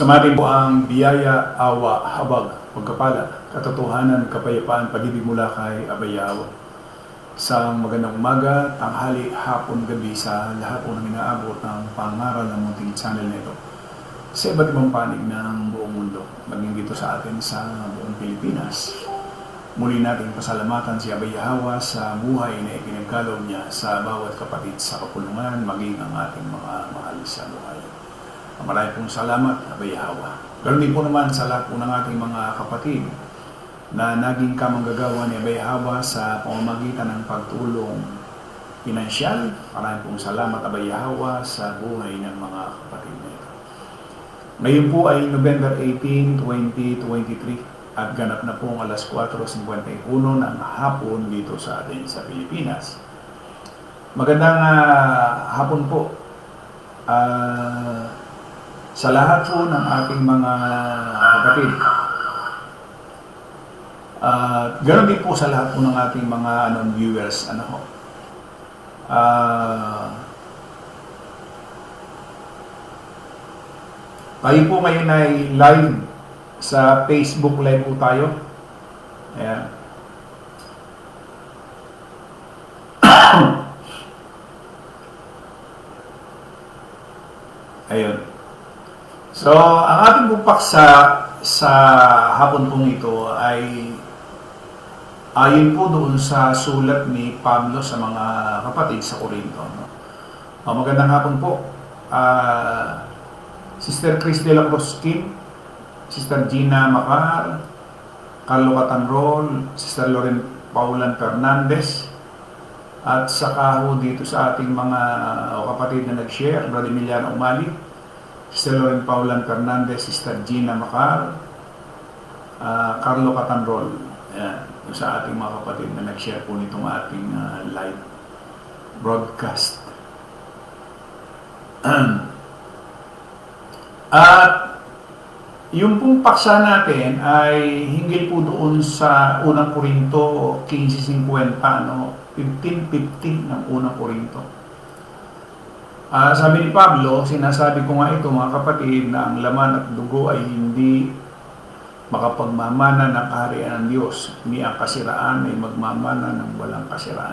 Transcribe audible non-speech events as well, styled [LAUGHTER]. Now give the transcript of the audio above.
Sumatin po ang biyaya, awa, habag, pagkapala, katotohanan, kapayapaan, pag-ibig mula kay Abayawa. Sa magandang umaga, tanghali, hapon, gabi sa lahat po ng inaabot ng pangaral ng munting channel nito sa iba't ibang panig ng buong mundo, maging dito sa atin sa buong Pilipinas. Muli nating pasalamatan si Abay Yahawa sa buhay na ipinagkaloob niya sa bawat kapatid sa kapulungan, maging ang ating mga mahal sa buhay. Maraming pong salamat, Abay Yahawa. Ganun po naman sa lahat po ng ating mga kapatid na naging kamanggagawa ni Abay Yahawa sa pamamagitan ng pagtulong pinansyal. Maraming pong salamat, Abay Yahawa, sa buhay ng mga kapatid na ito. Ngayon po ay November 18, 2023 at ganap na pong alas 4.51 ng hapon dito sa atin sa Pilipinas. Magandang ah, hapon po Ah, sa lahat po ng ating mga kapatid. At ganoon din po sa lahat po ng ating mga ano, viewers. Ano ho. Ah, Tayo po ngayon ay live sa Facebook Live po tayo. Ayan. [COUGHS] Ayun. So, ang ating pong sa hapon pong ito ay ayon po doon sa sulat ni Pablo sa mga kapatid sa Corinto. No? Magandang hapon po. Ah, Sister Chris de la Cruz Kim, Sister Gina Macar, Carlo Catanrol, Sister Loren Paulan Fernandez, at saka ho dito sa ating mga kapatid na nag-share, Brother Emiliano Umali, Sister Loren Paulan Fernandez, Sister Gina Macar, ah, Carlo Catanrol. Ayan, sa ating mga kapatid na nag-share po nitong ating ah, live broadcast. [CLEARS THROAT] At yung pong paksa natin ay hinggil po doon sa unang Korinto 15.50, no? 15.15 ng unang Korinto. Ah, sabi ni Pablo, sinasabi ko nga ito mga kapatid na ang laman at dugo ay hindi makapagmamana ng kaharian ng Diyos, ni ang kasiraan ay magmamana ng walang kasiraan.